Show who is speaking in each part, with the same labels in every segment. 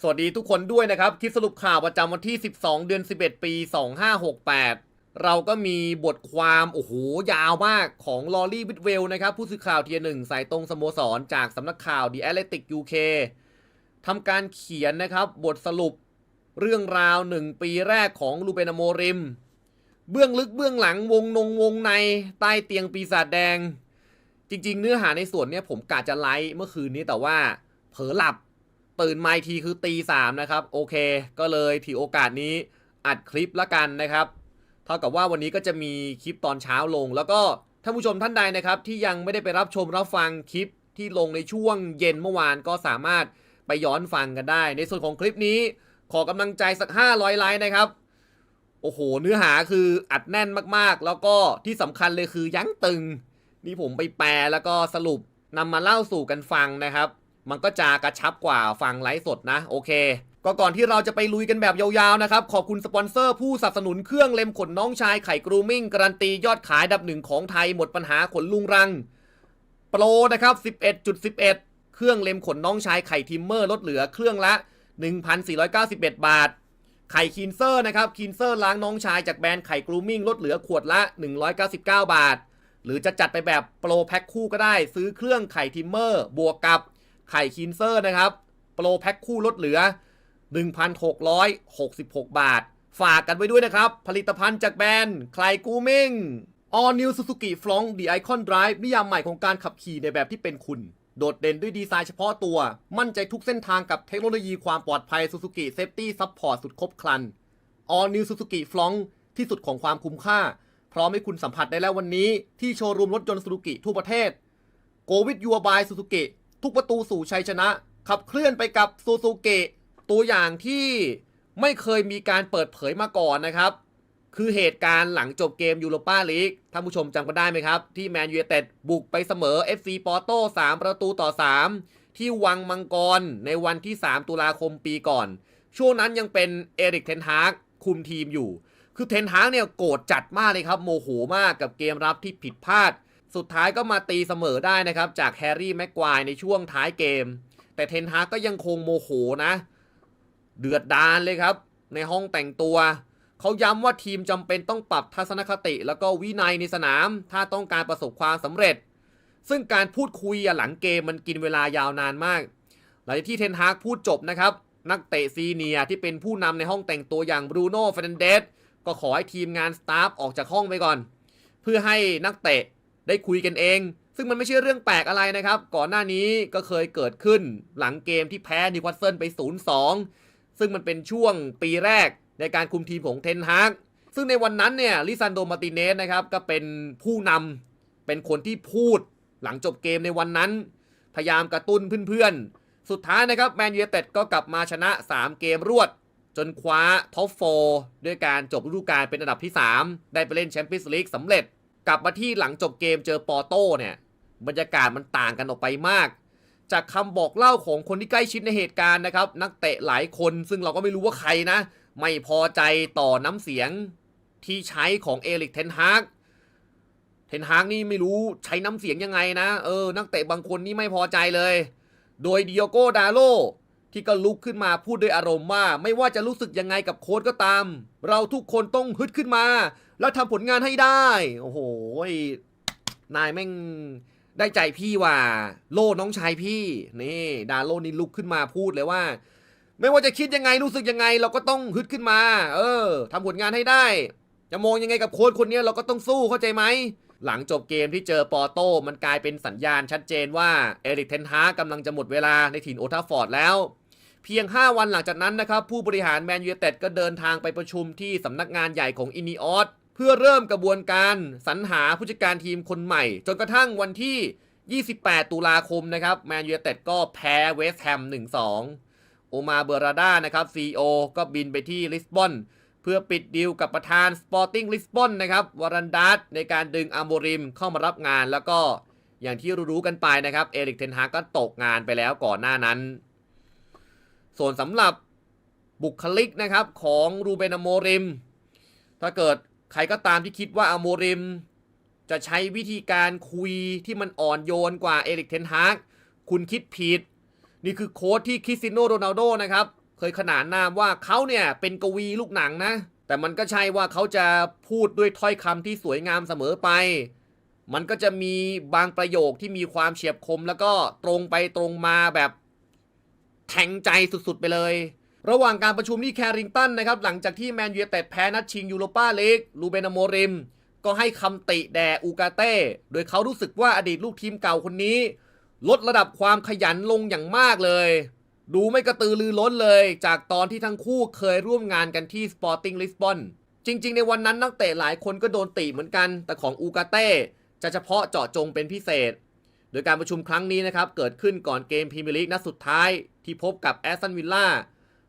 Speaker 1: สวัสดีทุกคนด้วยนะครับคลิปสรุปข่าวประจำวันที่ 12 เดือน 11 ปี 2568 เราก็มีบทความ โอ้โห ยาวมากของลอรี่วิทเวลนะครับ ผู้สื่อข่าวเทียหนึ่งสายตรงสโมสร จากสำนักข่าว The Athletic UK ทำการเขียนนะครับ บทสรุปเรื่องราวหนึ่งปีแรกของลูเบนโมริม เบื้องลึกเบื้องหลังวงนงวงในใต้เตียงปีศาจแดง จริง ๆ เนื้อหาในส่วนเนี้ยผมกะจะไลฟ์เมื่อคืนนี้แต่ว่าเผลอหลับ ตื่นมาทีคือตีสามนะครับ โอเค ก็เลยถือโอกาสนี้อัดคลิปละกันนะครับ เท่ากับว่าวันนี้ก็จะมีคลิปตอนเช้าลง แล้วก็ท่านผู้ชมท่านใดนะครับ ที่ยังไม่ได้ไปรับชมรับฟังคลิปที่ลงในช่วงเย็นเมื่อวานก็สามารถไปย้อนฟังกันได้ ในส่วนของคลิปนี้ขอกำลังใจสัก 500 ไลค์นะครับ โอ้โห เนื้อหาคืออัดแน่นมากๆ แล้วก็ที่สำคัญเลยคือยั้งตึง นี่ผมไปแปลแล้วก็สรุปนำมาเล่าสู่กันฟังนะครับ มันก็จะกระชับกว่าฟังไลฟ์สดนะโอเค ก็ก่อนที่เราจะไปลุยกันแบบยาวๆนะครับ ขอบคุณสปอนเซอร์ผู้สนับสนุนเครื่องเล็มขนน้องชายไข่กรูมิ่งการันตียอดขายดับหนึ่งของไทยหมดปัญหาขนลุงรังโปรนะครับ11.11 เครื่องเล็มขนน้องชายไข่ทิมเมอร์ลดเหลือเครื่องละ 1,491 บาทไข่คีนเซอร์นะครับคีนเซอร์ล้างน้องชายจากแบรนด์ไข่กรูมิ่งลดเหลือขวดละ 199 บาท หรือจะจัดไปแบบโปรแพ็คคู่ก็ได้ ซื้อเครื่องไข่ทิมเมอร์ บวกกับ ไข่คีนเซอร์นะครับ โปรแพ็คคู่ลดเหลือ 1,666 บาท ฝากกันไว้ด้วยนะครับ ผลิตภัณฑ์จากแบรนด์ไคลกูมิง All New Suzuki f r o n t The Icon Drive นิยามใหม่ของการขับขี่ในแบบที่เป็นคุณ โดดเด่นด้วยดีไซน์เฉพาะตัว มั่นใจทุกเส้นทางกับเทคโนโลยีความปลอดภัย Suzuki Safety Support สุดครบครัน All New Suzuki f r o n t ที่สุดของความคุ้มค่า พร้อมให้คุณสัมผัสได้แล้ววันนี้ ที่โชว์รูมรถยนต์ Suzuki ทั่วประเทศ Go with your by Suzuki ทุกประตูสู่ชัยชนะ ขับเคลื่อนไปกับ Suzuki ตัวอย่างที่ไม่เคยมีการเปิดเผยมาก่อนนะครับ คือเหตุการณ์หลังจบเกมยูโรปาลีกท่านผู้ชมจำกันได้ไหมครับ ที่แมนยูไนเต็ดบุกไปเสมอ FC ปอร์โต้3ประตูต่อ 3 ที่วังมังกรในวันที่ 3 ตุลาคมปีก่อน ช่วงนั้นยังเป็นเอริกเทนฮากคุมทีมอยู่ คือเทนฮากเนี่ยโกรธจัดมากเลยครับ โมโหมากกับเกมรับที่ผิดพลาด สุดท้ายก็มาตีเสมอได้นะครับ จากแฮร์รี่แม็กควายในช่วงท้ายเกม แต่เทนฮากก็ยังคงโมโหนะ เดือดดานเลยครับ ในห้องแต่งตัว เขาย้ำว่าทีมจำเป็นต้องปรับทัศนคติ แล้วก็วินัยในสนาม ถ้าต้องการประสบความสำเร็จ ซึ่งการพูดคุยหลังเกมมันกินเวลายาวนานมาก หลังจากที่เทนฮากพูดจบนะครับนักเตะซีเนียที่เป็นผู้นำในห้องแต่งตัวอย่างบรูโน่เฟรนเดสก็ขอให้ทีมงานสตาฟออกจากห้องไปก่อน เพื่อให้นักเตะ ได้คุยกันเอง ซึ่งมันไม่ใช่เรื่องแปลกอะไรนะครับ ก่อนหน้านี้ก็เคยเกิดขึ้นหลังเกมที่แพ้นิวคาสเซิลไป 0-2 ซึ่งมันเป็นช่วงปีแรกในการคุมทีมของเทนฮากซึ่งในวันนั้นเนี่ยลิซันโดมาร์ติเนสนะครับก็เป็นผู้นำเป็นคนที่พูดหลังจบเกมในวันนั้น พยายามกระตุ้นเพื่อนๆ สุดท้ายนะครับแมนยูเต็ดก็กลับมาชนะ 3 เกมรวด จนคว้าท็อปโฟด้วยการจบฤดูกาลเป็นอันดับที่ 3 ได้ไปเล่นแชมเปี้ยนส์ลีกสำเร็จ กลับมาที่หลังจบเกมเจอปอโต้เนี่ย บรรยากาศมันต่างกันออกไปมาก จากคำบอกเล่าของคนที่ใกล้ชิดในเหตุการณ์นะครับ นักเตะหลายคนซึ่งเราก็ไม่รู้ว่าใครนะ ไม่พอใจต่อน้ำเสียงที่ใช้ของเอริกเทนฮากเทนฮากนี่ไม่รู้ใช้น้ำเสียงยังไงนะ เออ นักเตะบางคนนี่ไม่พอใจเลย โดยดิโอโกดาโล ที่ก็ลุกขึ้นมาพูดด้วยอารมณ์ว่า ไม่ว่าจะรู้สึกยังไงกับโค้ดก็ตาม เราทุกคนต้องฮึดขึ้นมา แล้วทำผลงานให้ได้ โอ้โหนายแม่งได้ใจพี่ว่า โล่น้องชายพี่ นี่ดาโลนี่ลุกขึ้นมาพูดเลยว่า ไม่ว่าจะคิดยังไงรู้สึกยังไง เราก็ต้องฮึดขึ้นมา เออทำผลงานให้ได้ จะมองยังไงกับโค้ชคนนี้เราก็ต้องสู้เข้าใจไหมหลังจบเกมที่เจอปอร์โต้มันกลายเป็นสัญญาณชัดเจนว่า เอริกเทนฮากกำลังจะหมดเวลาในถิ่นโอทัฟฟอร์ดแล้ว เพียง 5 วันหลังจากนั้นนะครับ ผู้บริหารแมนยูเต็ดก็เดินทางไปประชุมที่สำนักงานใหญ่ของอินิออสเพื่อเริ่มกระบวนการสรรหาผู้จัดการทีมคนใหม่ จนกระทั่งวันที่ 28 ตุลาคมนะครับแมนยูเต็ดก็แพ้เวสต์แฮม 1-2 โอมาเบอราดานะครับ CEO ก็บินไปที่ลิสบอนเพื่อปิดดีลกับประธาน Sporting Lisbon นนะครับวารันดัสในการดึงอัมโบริมเข้ามารับงานแล้วก็อย่างที่รู้ๆกันไปนะครับเอริกเทนฮาก็ตกงานไปแล้วก่อนหน้านั้น ส่วนสำหรับบุคลิกนะครับของรูเบนอโมริม ถ้าเกิดใครก็ตามที่คิดว่าอโมริม จะใช้วิธีการคุยที่มันอ่อนโยนกว่าเอริกเทนฮากคุณคิดผิด นี่คือโค้ดที่คริสติโนโรนัลโดนะครับเคยขนานนามว่าเขาเนี่ยเป็นกวีลูกหนังนะ แต่มันก็ใช่ว่าเขาจะพูดด้วยถ้อยคำที่สวยงามเสมอไป มันก็จะมีบางประโยคที่มีความเฉียบคม แล้วก็ตรงไปตรงมาแบบ แทงใจสุดๆไปเลย ระหว่างการประชุมที่แคริงตันนะครับ หลังจากที่แมนยูเต็ดแพ้นัดชิงยูโรปาเลกลูเบนอโมริม ก็ให้คำติแด่อูกาเต้ โดยเขารู้สึกว่าอดีตลูกทีมเก่าคนนี้ ลดระดับความขยันลงอย่างมากเลย ดูไม่กระตือรือร้นเลย จากตอนที่ทั้งคู่เคยร่วมงานกันที่ Sporting Lisbon จริง ๆ ในวันนั้นนักเตะหลายคนก็โดนติเหมือนกัน แต่ของอูกาเต้จะเฉพาะเจาะจงเป็นพิเศษ โดยการประชุมครั้งนี้นะครับ เกิดขึ้นก่อนเกมพรีเมียร์ลีกนัดสุดท้าย ที่พบกับแอสตันวิลล่า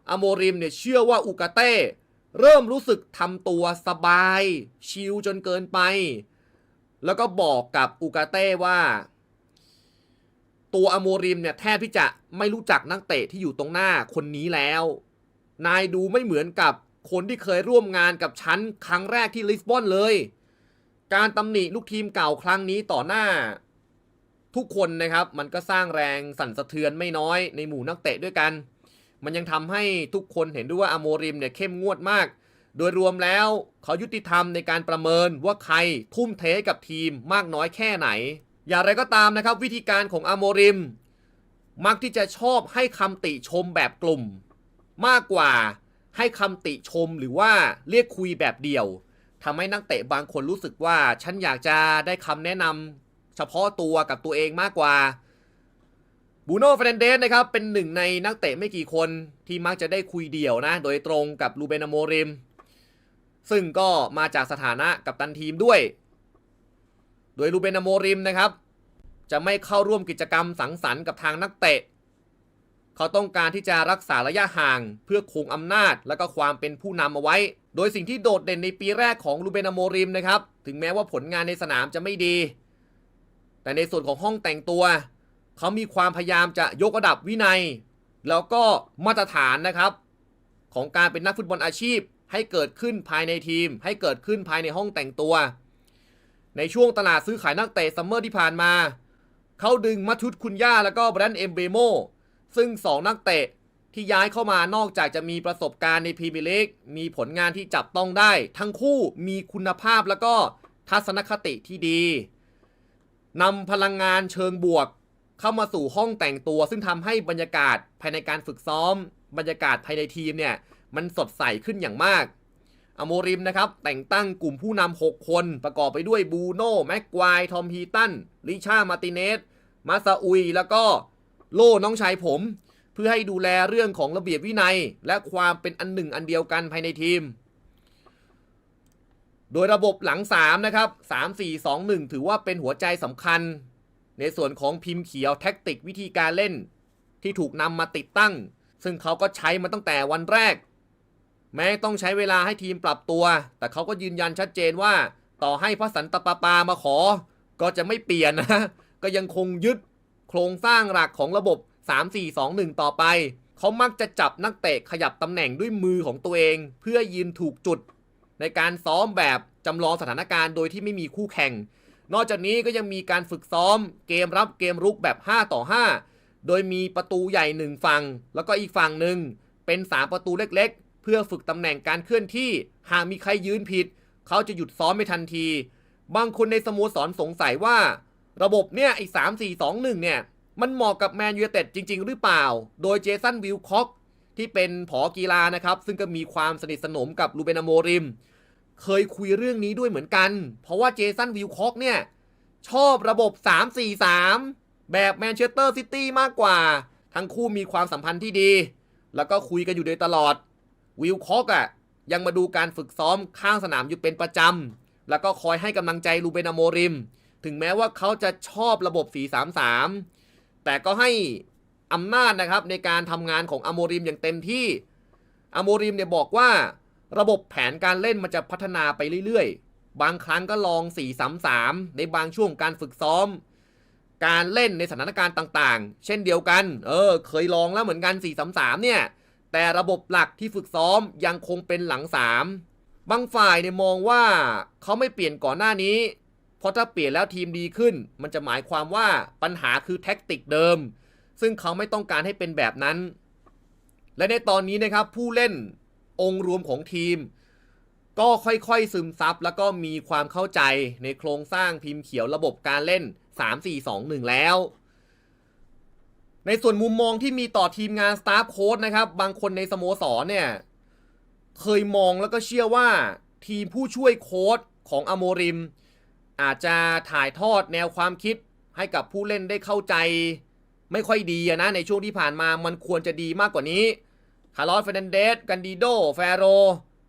Speaker 1: อโมริมเนี่ยเชื่อว่าอูกาเต้เริ่มรู้สึกทำตัวสบาย ชิลจนเกินไป แล้วก็บอกกับอูกาเต้ว่า ตัวอโมริมเนี่ยแทบที่จะไม่รู้จักนักเตะที่อยู่ตรงหน้าคนนี้แล้ว นายดูไม่เหมือนกับคนที่เคยร่วมงานกับฉันครั้งแรกที่ลิสบอนเลย การตำหนิลูกทีมเก่าครั้งนี้ต่อหน้า ทุกคนนะครับ มันก็สร้างแรงสั่นสะเทือนไม่น้อยในหมู่นักเตะด้วยกัน มันยังทำให้ทุกคนเห็นด้วยว่าอโมริมเนี่ยเข้มงวดมาก โดยรวมแล้วเขายุติธรรมในการประเมินว่าใครทุ่มเทกับทีมมากน้อยแค่ไหน อย่างไรก็ตามนะครับ วิธีการของอโมริม มักที่จะชอบให้คำติชมแบบกลุ่ม มากกว่าให้คำติชมหรือว่าเรียกคุยแบบเดี่ยวทำให้นักเตะบางคนรู้สึกว่า ฉันอยากจะได้คำแนะนำ เฉพาะตัวกับตัวเองมากกว่าบูโน่เฟรนเดสนะครับเป็นหนึ่งในนักเตะไม่กี่คนที่มักจะได้คุยเดี่ยวนะ โดยตรงกับลูเบนอโมริม ซึ่งก็มาจากสถานะกับตันทีมด้วย โดยลูเบนอโมริมนะครับ จะไม่เข้าร่วมกิจกรรมสังสรรค์กับทางนักเตะ เขาต้องการที่จะรักษาระยะห่างเพื่อคงอำนาจและก็ความเป็นผู้นำเอาไว้ โดยสิ่งที่โดดเด่นในปีแรกของลูเบนอโมริมนะครับ ถึงแม้ว่าผลงานในสนามจะไม่ดี แต่ในส่วนของห้องแต่งตัว เขามีความพยายามจะยกระดับวินัย แล้วก็มาตรฐานนะครับ ของการเป็นนักฟุตบอลอาชีพ ให้เกิดขึ้นภายในทีม ให้เกิดขึ้นภายในห้องแต่งตัว ในช่วงตลาดซื้อขายนักเตะซัมเมอร์ที่ผ่านมา เขาดึงมัทุตคุณย่าแล้วก็แบรนด์เอมเบโมซึ่ง 2 นักเตะที่ย้ายเข้ามานอกจากจะมีประสบการณ์ในพรีเมียร์ลีกมีผลงานที่จับต้องได้ ทั้งคู่มีคุณภาพแล้วก็ทัศนคติที่ดี นำพลังงานเชิงบวก เข้ามาสู่ห้องแต่งตัว ซึ่งทำให้บรรยากาศภายในการฝึกซ้อม บรรยากาศภายในทีมเนี่ยมันสดใสขึ้นอย่างมากอโมริมนะครับแต่งตั้งกลุ่มผู้นำ 6 คนประกอบไปด้วยบูโน่แม็กควายทอมฮีตันลิชามาติเนสมาซาอุย แล้วก็โล่น้องชายผม เพื่อให้ดูแลเรื่องของระเบียบวินัย และความเป็นอันหนึ่งอันเดียวกันภายในทีม โดยระบบหลัง 3 นะครับ 3 4 2 1 ถือว่าเป็นหัวใจสำคัญ ในส่วนของพิมพ์เขียวแท็กติกวิธีการเล่น ที่ถูกนำมาติดตั้ง ซึ่งเขาก็ใช้มาตั้งแต่วันแรก แม้ต้องใช้เวลาให้ทีมปรับตัว แต่เขาก็ยืนยันชัดเจนว่า ต่อให้พระสันตปาปามาขอ ก็จะไม่เปลี่ยนนะ ก็ยังคงยึดโครงสร้างหลักของระบบ 3-4-2-1 ต่อไป เขามักจะจับนักเตะขยับตำแหน่งด้วยมือของตัวเอง เพื่อยืนถูกจุด ในการซ้อมแบบจำลองสถานการณ์โดยที่ไม่มีคู่แข่ง นอกจากนี้ก็ยังมีการฝึกซ้อมเกมรับเกมรุกแบบ 5 ต่อ 5 โดยมีประตูใหญ่หนึ่งฝั่ง แล้วก็อีกฝั่งหนึ่งเป็น 3 ประตูเล็กๆ เพื่อฝึกตำแหน่งการเคลื่อนที่ หากมีใครยืนผิด เขาจะหยุดซ้อมไม่ทันที บางคนในสโมสรสงสัยว่า ระบบเนี่ยไอ้สามสี่สองหนึ่งเนี่ยมันเหมาะกับแมนยูเต็ดจริง ๆ หรือเปล่า โดยเจสันวิลค็อกที่เป็นผอกีฬานะครับ ซึ่งก็มีความสนิทสนมกับลูเบนอโมริม เคยคุยเรื่องนี้ด้วยเหมือนกัน เพราะว่าเจสันวิลค็อกเนี่ย ชอบระบบ 3-4-3 แบบแมนเชสเตอร์ซิตี้มากกว่า ทั้งคู่มีความสัมพันธ์ที่ดี แล้วก็คุยกันอยู่โดยตลอด วิลค็อกอะยังมาดูการฝึกซ้อมข้างสนามอยู่เป็นประจำ แล้วก็คอยให้กำลังใจลูเบนโมริม ถึงแม้ว่าเขาจะชอบระบบ 4-3-3 แต่ก็ให้อำนาจนะครับในการทำงานของอโมริมอย่างเต็มที่ อโมริมเนี่ยบอกว่า ระบบแผนการเล่นมันจะพัฒนาไปเรื่อยๆ บางครั้งก็ลอง 4-3-3 ในบางช่วงการฝึกซ้อม การเล่นในสถานการณ์ต่างๆ เช่นเดียวกัน เออ เคยลองแล้วเหมือนกัน 4-3-3 เนี่ย แต่ระบบหลักที่ฝึกซ้อมยังคงเป็นหลัง 3 บางฝ่ายเนี่ยมองว่าเขาไม่เปลี่ยนก่อนหน้านี้ เพราะถ้าเปลี่ยนแล้วทีมดีขึ้น มันจะหมายความว่าปัญหาคือแท็กติกเดิม ซึ่งเขาไม่ต้องการให้เป็นแบบนั้น และในตอนนี้นะครับผู้เล่น องค์รวมของทีม ก็ค่อยๆซึมซับ แล้วก็มีความเข้าใจในโครงสร้างพิมพ์เขียวระบบการเล่น 3-4-2-1 แล้ว ในส่วนมุมมองที่มีต่อทีมงานสตาฟโค้ดนะครับ บางคนในสโมสรเนี่ย เคยมองแล้วก็เชื่อว่าทีมผู้ช่วยโค้ดของอโมริม อาจจะถ่ายทอดแนวความคิดให้กับผู้เล่นได้เข้าใจ ไม่ค่อยดีนะในช่วงที่ผ่านมามันควรจะดีมากกว่านี้ คาร์ลอสเฟรนเดสกันดิโดแฟโร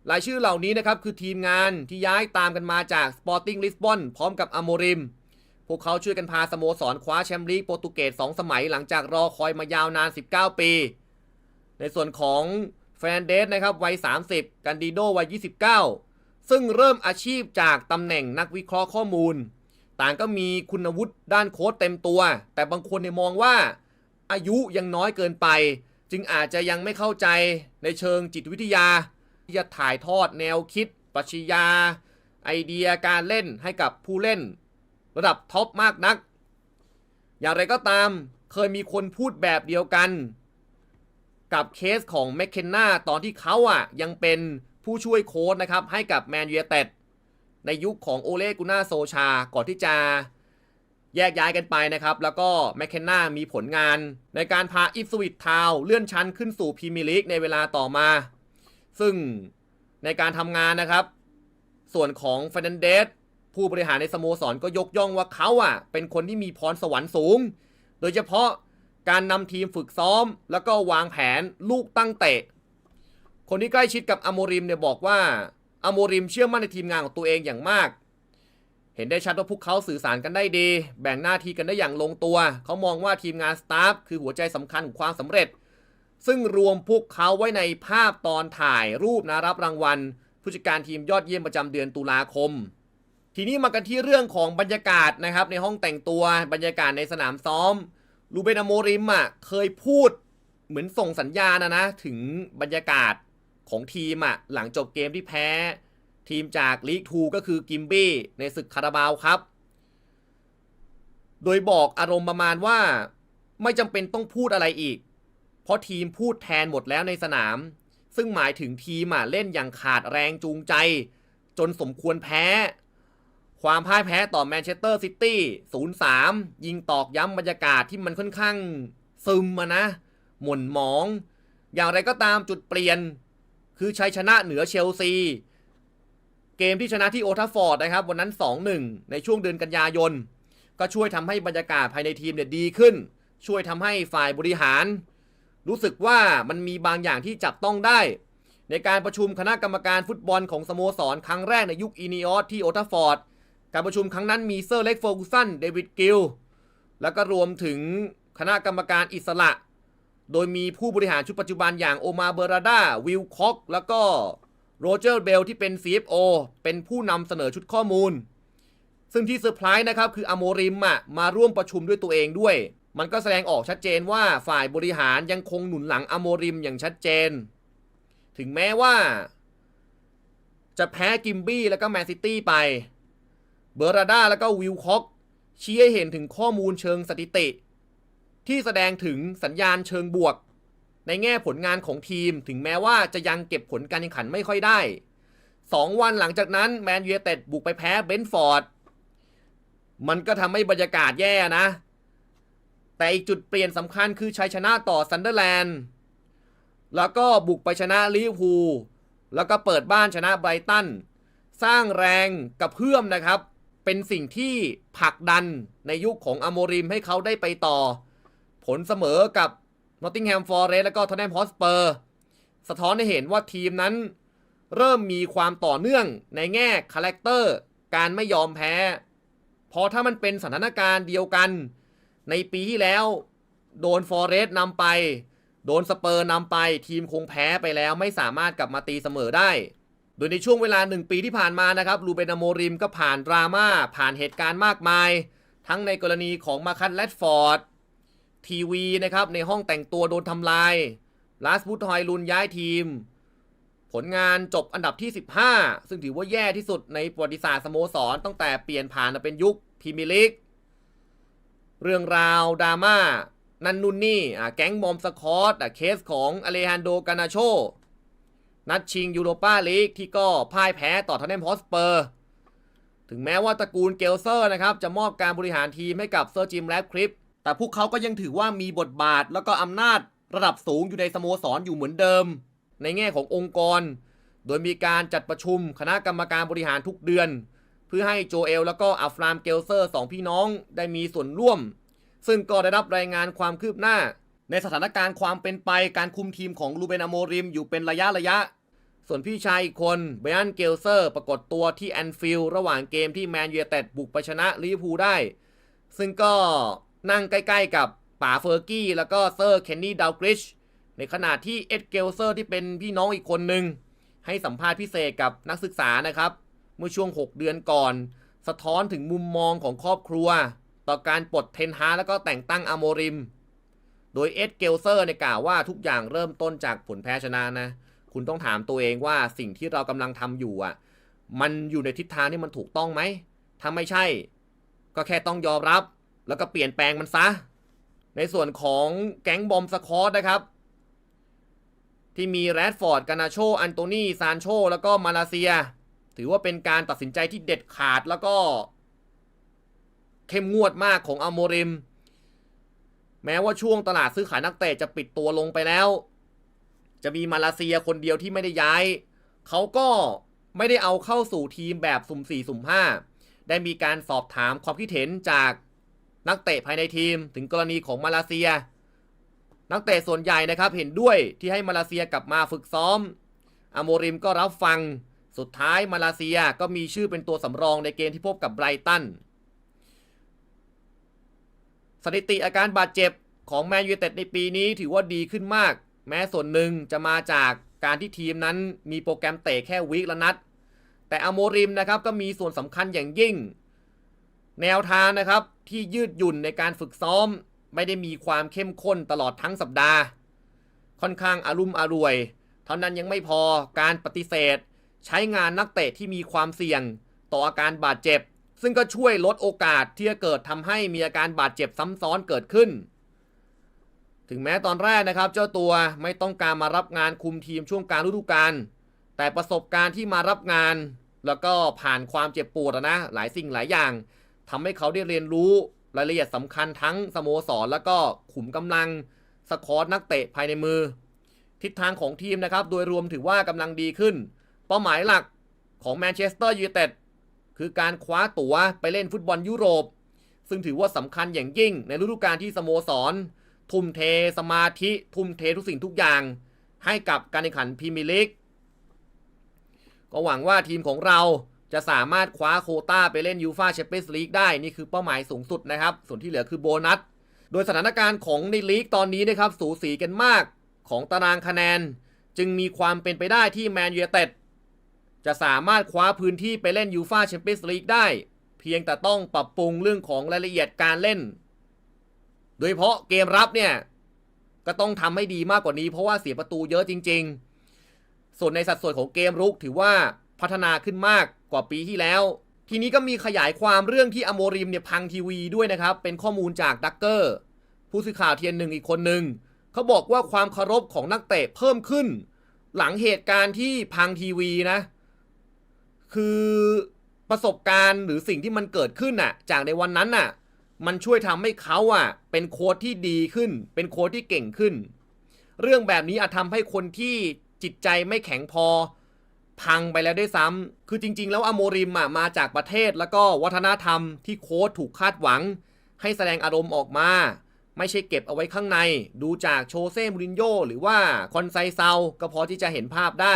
Speaker 1: รายชื่อเหล่านี้นะครับคือทีมงานที่ย้ายตามกันมาจากสปอร์ติ้งลิสบอนพร้อมกับอโมริม พวกเขาช่วยกันพาสโมสรคว้าแชมป์ลีกโปรตุเกส2สมัยหลังจากรอคอยมายาวนาน 19 ปี ในส่วนของแฟรนเดสนะครับวัย 30 กันดิโดวัย 29 ซึ่งเริ่มอาชีพจากตำแหน่งนักวิเคราะห์ข้อมูล ต่างก็มีคุณวุฒิด้านโค้ดเต็มตัว แต่บางคนเนี่ยมองว่าอายุยังน้อยเกินไป จึงอาจจะยังไม่เข้าใจในเชิงจิตวิทยา ที่จะถ่ายทอดแนวคิดปรัชญา ไอเดียการเล่นให้กับผู้เล่น ระดับท็อปมากนัก อย่างไรก็ตามเคยมีคนพูดแบบเดียวกัน กับเคสของแมคเคนนาตอนที่เขาอะยังเป็นผู้ช่วยโค้ชนะครับให้กับแมนยูเต็ดในยุคของโอเลกุน่าโซชาก่อนที่จะ แยกย้ายกันไปนะครับ แล้วก็แมคเคนนามีผลงาน ในการพาอิฟสวิตทาวเลื่อนชั้นขึ้นสู่พรีเมียร์ลีกในเวลาต่อมา ซึ่งในการทำงานนะครับ ส่วนของเฟรนันเดสผู้บริหารในสโมสรก็ยกย่องว่าเขาอะ เป็นคนที่มีพรสวรรค์สูง โดยเฉพาะการนำทีมฝึกซ้อม แล้วก็วางแผนลูกตั้งเตะ คนที่ใกล้ชิดกับอโมริมเนี่ยบอกว่าอโมริมเชื่อมั่นในทีมงานของตัวเองอย่างมาก เห็นได้ชัดว่าพวกเขาสื่อสารกันได้ดี แบ่งหน้าที่กันได้อย่างลงตัว เขามองว่าทีมงานสตาฟคือหัวใจสำคัญของความสำเร็จ ซึ่งรวมพวกเขาไว้ในภาพตอนถ่ายรูปนะรับรางวัล ผู้จัดการทีมยอดเยี่ยมประจำเดือนตุลาคม ทีนี้มากันที่เรื่องของบรรยากาศนะครับ ในห้องแต่งตัวบรรยากาศในสนามซ้อมลูเบนอโมริมอะเคยพูดเหมือนส่งสัญญาณนะนะถึงบรรยากาศของทีมอะหลังจบเกมที่แพ้ ทีมจากลีกทูก็คือกิมบี้ในศึกคาราบาวครับ โดยบอกอารมณ์ประมาณว่าไม่จำเป็นต้องพูดอะไรอีก เพราะทีมพูดแทนหมดแล้วในสนาม ซึ่งหมายถึงทีมเล่นอย่างขาดแรงจูงใจ จนสมควรแพ้ ความพ่ายแพ้ต่อแมนเชสเตอร์ซิตี้ 0-3 ยิงตอกย้ำบรรยากาศที่มันค่อนข้างซึมมานะ หม่นหมอง อย่างไรก็ตามจุดเปลี่ยน คือชัยชนะเหนือเชลซี เกมที่ชนะที่โอทัฟฟอร์ดนะครับวันนั้น 2-1 ในช่วงเดือนกันยายน ก็ช่วยทำให้บรรยากาศภายในทีมเนี่ยดีขึ้น ช่วยทำให้ฝ่ายบริหาร รู้สึกว่ามันมีบางอย่างที่จับต้องได้ ในการประชุมคณะกรรมการฟุตบอลของสโมสร ครั้งแรกในยุคอีนิออสที่โอทัฟฟอร์ดการประชุมครั้งนั้นมีเซอร์เล็กเฟอร์กูสันเดวิดกิลแล้วก็รวมถึงคณะกรรมการอิสระ โดยมีผู้บริหารชุดปัจจุบันอย่างโอมาเบอราดาวิลค็อกแล้วก็ โรเจอร์เบลที่เป็น CFO เป็นผู้นำเสนอชุดข้อมูล ซึ่งที่เซอร์ไพรส์นะครับคืออโมริมอะมาร่วมประชุมด้วยตัวเองด้วย มันก็แสดงออกชัดเจนว่าฝ่ายบริหารยังคงหนุนหลังอโมริมอย่างชัดเจน ถึงแม้ว่า จะแพ้กิมบี้แล้วก็แมนซิตี้ไป เบอร์ราด้าแล้วก็วิลค็อกชี้ให้เห็นถึงข้อมูลเชิงสถิติ ที่แสดงถึงสัญญาณเชิงบวก ในแง่ผลงานของทีม ถึงแม้ว่าจะยังเก็บผลการแข่งขันไม่ค่อยได้ 2 วันหลังจากนั้นแมนยูเต็ดบุกไปแพ้เบนฟอร์ด มันก็ทำให้บรรยากาศแย่นะ แต่อีกจุดเปลี่ยนสำคัญคือชัยชนะต่อซันเดอร์แลนด์ แล้วก็บุกไปชนะลิเวอร์พูล แล้วก็เปิดบ้านชนะไบรตัน สร้างแรงกระเพื่อมนะครับ เป็นสิ่งที่ผลักดันในยุคของอโมริมให้เขาได้ไปต่อ ผลเสมอกับ นอตติงแฮมฟอร์เรสและก็ทอนแนมฮอสเปอร์สะท้อนให้เห็นว่าทีมนั้น เริ่มมีความต่อเนื่องในแง่คาแรคเตอร์การไม่ยอมแพ้พราะถ้ามันเป็นสถานการณ์เดียวกัน ในปีที่แล้ว โดนฟอร์เรสนำไป โดนสเปอร์นำไปทีมคงแพ้ไปแล้วไม่สามารถกลับมาตีเสมอได้ โดยในช่วงเวลาหนึ่งปีที่ผ่านมานะครับลูเบนอโมริมก็ผ่านดราม่าผ่านเหตุการณ์มากมาย ทั้งในกรณีของมาคัตแรดฟอร์ด ทีวีนะครับ ในห้องแต่งตัวโดนทำลายลาสบูทอยลุนย้ายทีม ผลงานจบอันดับที่ 15 ซึ่งถือว่าแย่ที่สุดในประวัติศาสตร์สโมสร ตั้งแต่เปลี่ยนผ่านมาเป็นยุคพรีเมียร์ลีกเรื่องราวดราม่านันนุนนี่อะแก๊งบอมสคอตอะเคสของอเลฮันโดกานาโช นัดชิงยูโรปาลีกที่ก็พ่ายแพ้ต่อทอนเนมฮอสเปอร์ ถึงแม้ว่าตระกูลเกลเซอร์นะครับ จะมอบการบริหารทีมให้กับเซอร์จิมแรดคลิป แต่พวกเขาก็ยังถือว่ามีบทบาทแล้วก็อำนาจระดับสูงอยู่ในสโมสรออยู่เหมือนเดิม ในแง่ขององค์กร โดยมีการจัดประชุมคณะกรรมการบริหารทุกเดือน เพื่อให้โจเอลแล้วก็อัฟรามเกลเซอร์สองพี่น้องได้มีส่วนร่วม ซึ่งก็ได้รับรายงานความคืบหน้า ในสถานการณ์ความเป็นไปการคุมทีมของลูเบนอโมริมอยู่เป็นระยะระยะ ส่วนพี่ชายอีกคนเบรันเกลเซอร์ปรากฏตัวที่แอนฟิลด์ระหว่างเกมที่แมนยูเต็ดบุกไปชนะลิเวอร์พูลได้ ซึ่งก็ นั่งใกล้ๆกับป๋าเฟอร์กี้ แล้วก็เซอร์เคนนี่ดาวกริช ในขณะที่เอ็ดเกลเซอร์ที่เป็นพี่น้องอีกคนหนึ่งให้สัมภาษณ์พิเศษกับนักศึกษานะครับ เมื่อช่วง 6 เดือนก่อน สะท้อนถึงมุมมองของครอบครัว ต่อการปลดเทนฮาแล้วก็แต่งตั้งอโมริม โดยเอ็ดเกลเซอร์เนี่ยกล่าวว่าทุกอย่างเริ่มต้นจากผลแพ้ชนะนะ คุณต้องถามตัวเองว่าสิ่งที่เรากำลังทำอยู่อะ มันอยู่ในทิศทางที่มันถูกต้องไหมถ้าไม่ใช่ ก็แค่ต้องยอมรับ แล้วก็เปลี่ยนแปลงมันซะ ในส่วนของแก๊งบอมสคอตนะครับ ที่มีแรดฟอร์ด กานาโช อันโตนีซานโช แล้วก็มาลาเซีย ถือว่าเป็นการตัดสินใจที่เด็ดขาดแล้วก็ เข้มงวดมากของอัลโมริม แม้ว่าช่วงตลาดซื้อขายนักเตะจะปิดตัวลงไปแล้ว จะมีมาเลเซียคนเดียวที่ไม่ได้ย้าย เขาก็ไม่ได้เอาเข้าสู่ทีมแบบสุ่ม4สุ่ม5ได้มีการสอบถามความคิดเห็นจาก นักเตะภายในทีมถึงกรณีของมาเลเซีย นักเตะส่วนใหญ่นะครับเห็นด้วยที่ให้มาเลเซียกลับมาฝึกซ้อมอโมริมก็รับฟังสุดท้ายมาเลเซียก็มีชื่อเป็นตัวสำรองในเกมที่พบกับไบรตันสถิติอาการบาดเจ็บของแมนยูเต็ดในปีนี้ถือว่าดีขึ้นมาก แม้ส่วนหนึ่งจะมาจากการที่ทีมนั้นมีโปรแกรมเตะแค่วีคละนัด แต่อโมริมนะครับก็มีส่วนสำคัญอย่างยิ่ง แนวทางนะครับที่ยืดหยุ่นในการฝึกซ้อม ไม่ได้มีความเข้มข้นตลอดทั้งสัปดาห์ ค่อนข้างอารุมอร่วย เท่านั้นยังไม่พอการปฏิเสธ ใช้งานนักเตะที่มีความเสี่ยง ต่ออาการบาดเจ็บ ซึ่งก็ช่วยลดโอกาสที่จะเกิดทำให้มีอาการบาดเจ็บซ้ำซ้อนเกิดขึ้น ถึงแม้ตอนแรกนะครับ เจ้าตัวไม่ต้องการมารับงานคุมทีมช่วงการฤดูกาลแต่ประสบการณ์ที่มารับงาน แล้วก็ผ่านความเจ็บปวดนะหลายสิ่งหลายอย่าง ทำให้เขาได้เรียนรู้รายละเอียดสำคัญทั้งสโมสร แล้วก็ขุมกำลังสคอร์นักเตะภายในมือ ทิศทางของทีมนะครับ โดยรวมถือว่ากำลังดีขึ้น เป้าหมายหลักของแมนเชสเตอร์ยูไนเต็ดคือการคว้าตั๋วไปเล่นฟุตบอลยุโรป ซึ่งถือว่าสำคัญอย่างยิ่งในฤดูกาลที่สโมสร ทุ่มเทสมาธิ ทุ่มเททุกสิ่งทุกอย่าง ให้กับการแข่งขันพรีเมียร์ลีกก็หวังว่าทีมของเรา จะสามารถคว้าโคต้าไปเล่นยูฟาแชมเปี้ยนส์ลีกได้นี่คือเป้าหมายสูงสุดนะครับ ส่วนที่เหลือคือโบนัส โดยสถานการณ์ของในลีกตอนนี้นะครับสูสีกันมากของตารางคะแนน จึงมีความเป็นไปได้ที่แมนยูเต็ดจะสามารถคว้าพื้นที่ไปเล่นยูฟาแชมเปี้ยนส์ลีกได้ เพียงแต่ต้องปรับปรุงเรื่องของรายละเอียดการเล่น โดยเฉพาะเกมรับเนี่ยก็ต้องทำให้ดีมากกว่านี้เพราะว่าเสียประตูเยอะจริง ๆ ส่วนในสัดส่วนของเกมรุกถือว่าพัฒนาขึ้นมาก กว่าปีที่แล้ว ทีนี้ก็มีขยายความเรื่องที่อโมริมเนี่ยพังทีวีด้วยนะครับ เป็นข้อมูลจากดักเกอร์ผู้สื่อข่าวเทียนหนึ่งอีกคนหนึ่งเขาบอกว่าความเคารพของนักเตะเพิ่มขึ้น หลังเหตุการณ์ที่พังทีวีนะ คือประสบการณ์หรือสิ่งที่มันเกิดขึ้นน่ะ จากในวันนั้นน่ะ มันช่วยทำให้เขาอะ เป็นโค้ชที่ดีขึ้น เป็นโค้ชที่เก่งขึ้น เรื่องแบบนี้อาจทำให้คนที่จิตใจไม่แข็งพอ พังไปแล้วด้วยซ้ำคือจริง ๆ แล้วอโมริมอะมาจากประเทศแล้วก็วัฒนธรรมที่โค้ชถูกคาดหวัง ให้แสดงอารมณ์ออกมา ไม่ใช่เก็บเอาไว้ข้างใน ดูจากโชเซ่มูรินโญ่หรือว่าคอนไซเซาก็พอที่จะเห็นภาพได้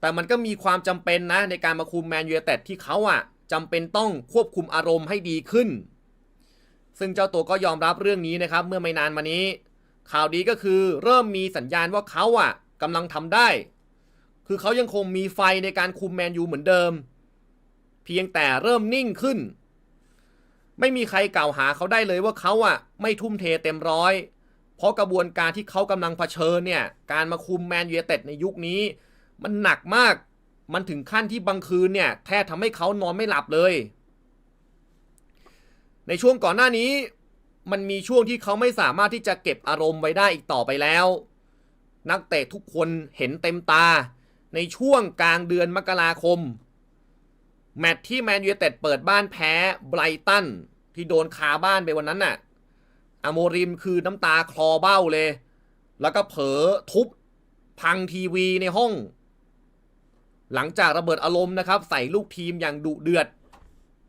Speaker 1: แต่มันก็มีความจำเป็นนะในการมาคุมแมนยูเต็ดที่เขาอะจำเป็นต้องควบคุมอารมณ์ให้ดีขึ้น ซึ่งเจ้าตัวก็ยอมรับเรื่องนี้นะครับ เมื่อไม่นานมานี้ ข่าวดีก็คือเริ่มมีสัญญาณว่าเขาอะกำลังทำได้ คือเขายังคงมีไฟในการคุมแมนยูเหมือนเดิม เพียงแต่เริ่มนิ่งขึ้น ไม่มีใครกล่าวหาเขาได้เลยว่าเขาอะไม่ทุ่มเทเต็มร้อย เพราะกระบวนการที่เขากำลังเผชิญเนี่ยการมาคุมแมนยูเต็ดในยุคนี้ มันหนักมากมันถึงขั้นที่บางคืนเนี่ยแทบทำให้เขานอนไม่หลับเลย ในช่วงก่อนหน้านี้ มันมีช่วงที่เขาไม่สามารถที่จะเก็บอารมณ์ไว้ได้อีกต่อไปแล้ว นักเตะทุกคนเห็นเต็มตา ในช่วงกลางเดือนมกราคม แมตช์ที่แมนยูเต็ดเปิดบ้านแพ้ไบรตันที่โดนคาบ้านไปวันนั้นน่ะอโมริมคือน้ำตาคลอเบ้าเลย แล้วก็เผลอทุบพังทีวีในห้อง หลังจากระเบิดอารมณ์นะครับ ใส่ลูกทีมอย่างดุเดือด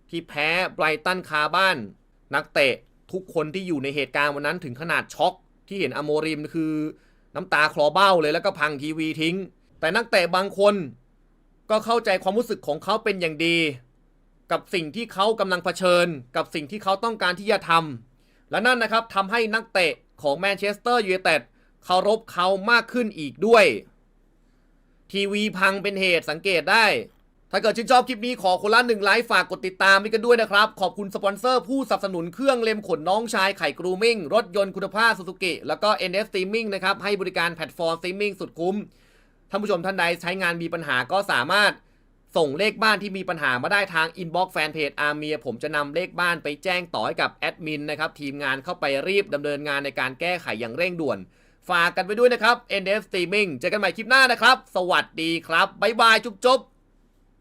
Speaker 1: ที่แพ้ไบรตันคาบ้าน นักเตะทุกคนที่อยู่ในเหตุการณ์วันนั้นถึงขนาดช็อก ที่เห็นอโมริมคือน้ำตาคลอเบ้าเลยแล้วก็พังทีวีทิ้ง แต่นักเตะบางคนก็เข้าใจความรู้สึกของเขาเป็นอย่างดี กับสิ่งที่เขากำลังเผชิญ กับสิ่งที่เขาต้องการที่จะทำและนั่นนะครับทำให้นักเตะของแมนเชสเตอร์ยูไนเต็ดเคารพเขามากขึ้นอีกด้วย ทีวีพังเป็นเหตุสังเกตได้ ถ้าเกิดชื่นชอบคลิปนี้ขอคนละหนึ่งไลค์ฝากกดติดตามไปกันด้วยนะครับ ขอบคุณสปอนเซอร์ผู้สนับสนุนเครื่องเล็มขนน้องชายไข่กรูมิ่งรถยนต์คุณภาพซูซูกิแล้วก็ NS Streaming นะครับให้บริการแพลตฟอร์ม Streaming สุดคุ้ม ท่านผู้ชมท่านใดใช้งานมีปัญหาก็สามารถส่งเลขบ้านที่มีปัญหามาได้ทางอินบ็อกซ์แฟนเพจอาร์เมียผมจะนำเลขบ้านไปแจ้งต่อให้กับแอดมินนะครับทีมงานเข้าไปรีบดำเนินงานในการแก้ไขอย่างเร่งด่วน ฝากกันไปด้วยนะครับ NF Streaming เจอกันใหม่คลิปหน้านะครับ สวัสดีครับบ๊ายบายจุ๊บ